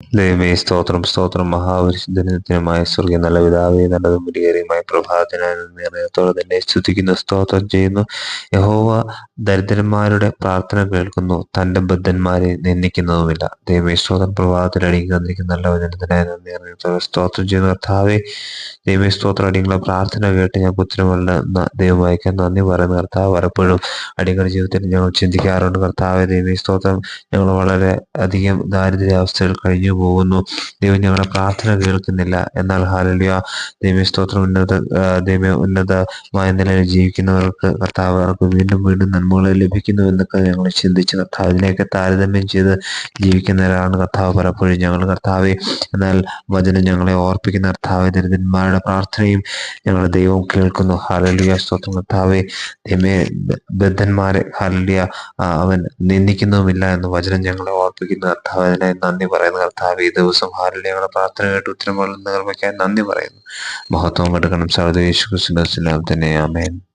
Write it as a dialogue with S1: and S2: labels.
S1: ദൈവമേ സ്തോത്രം സ്തോത്രം. മഹാപരിശുദ്ധനത്തിനുമായ സ്വർഗീയ നല്ല പിതാവേ നല്ലതും വിലയേറിയുമായ പ്രഭാതത്തിനായി തന്നെ സ്തുതിക്കുന്നു സ്തോത്രം ചെയ്യുന്നു. യഹോവ ദരിദ്രന്മാരുടെ പ്രാർത്ഥന കേൾക്കുന്നു തന്റെ ബദ്ധന്മാരെ നിന്ദിക്കുന്നതുമില്ല. ദൈവമേ സ്തോത്രം പ്രഭാതത്തിൽ അടിയിൽ തന്നിരിക്കുന്ന നല്ല വചനത്തിനായി സ്തോത്രം ചെയ്യുന്നു. കർത്താവേ ദൈവമേ സ്തോത്രം അടിയുള്ള പ്രാർത്ഥന കേട്ട് ഞാൻ ഉത്തരമുള്ള ദൈവമായിക്കാൻ നന്ദി പറയുന്ന. കർത്താവ് പലപ്പോഴും അടിയങ്ങളുടെ ജീവിതത്തിൽ ഞങ്ങൾ ചിന്തിക്കാറുണ്ട്. കർത്താവെ ദൈവമേ സ്തോത്രം ഞങ്ങൾ വളരെ അധികം ദാരിദ്ര്യാവസ്ഥയിൽ കഴിഞ്ഞു പോകുന്നു. ദൈവം ഞങ്ങളുടെ പ്രാർത്ഥന കേൾക്കുന്നില്ല. എന്നാൽ ഹാലലിയ ദൈവ സ്തോത്രം. ഉന്നത ദൈവ ഉന്നതമായ നിലയിൽ ജീവിക്കുന്നവർക്ക് കർത്താവ് അവർക്ക് വീണ്ടും വീണ്ടും നന്മകൾ ലഭിക്കുന്നു എന്നൊക്കെ ഞങ്ങൾ ചിന്തിച്ച് കർത്താവ് അതിനെയൊക്കെ താരതമ്യം ചെയ്ത് ജീവിക്കുന്നവരാണ് കർത്താവ് പലപ്പോഴും ഞങ്ങൾ. കർത്താവെ എന്നാൽ വചനം ഞങ്ങളെ ഓർപ്പിക്കുന്ന കർത്താവ് ദരിദ്രന്മാരുടെ പ്രാർത്ഥനയും ഞങ്ങളുടെ ദൈവം കേൾക്കുന്നു. ഹാലലിയ സ്തോത്രം. കർത്താവെ ദൈവമേ ബദ്ധന്മാരെ ഹാലലിയ അവൻ നിന്ദിക്കുന്നതുമില്ല എന്ന് വചനം ഞങ്ങളെ ഓർപ്പിക്കുന്ന. കർത്താവ് അതിനായി നന്ദി പറയുന്ന. കർത്താവ് ഈ ദിവസം ഞങ്ങളുടെ പ്രാർത്ഥന കേട്ട് ഉത്തരമുള്ള നിർമ്മയ്ക്കായി നന്ദി പറയുന്നു. മഹത്വം എടുക്കണം. സർവ യേശു തന്നെ ആമേൻ.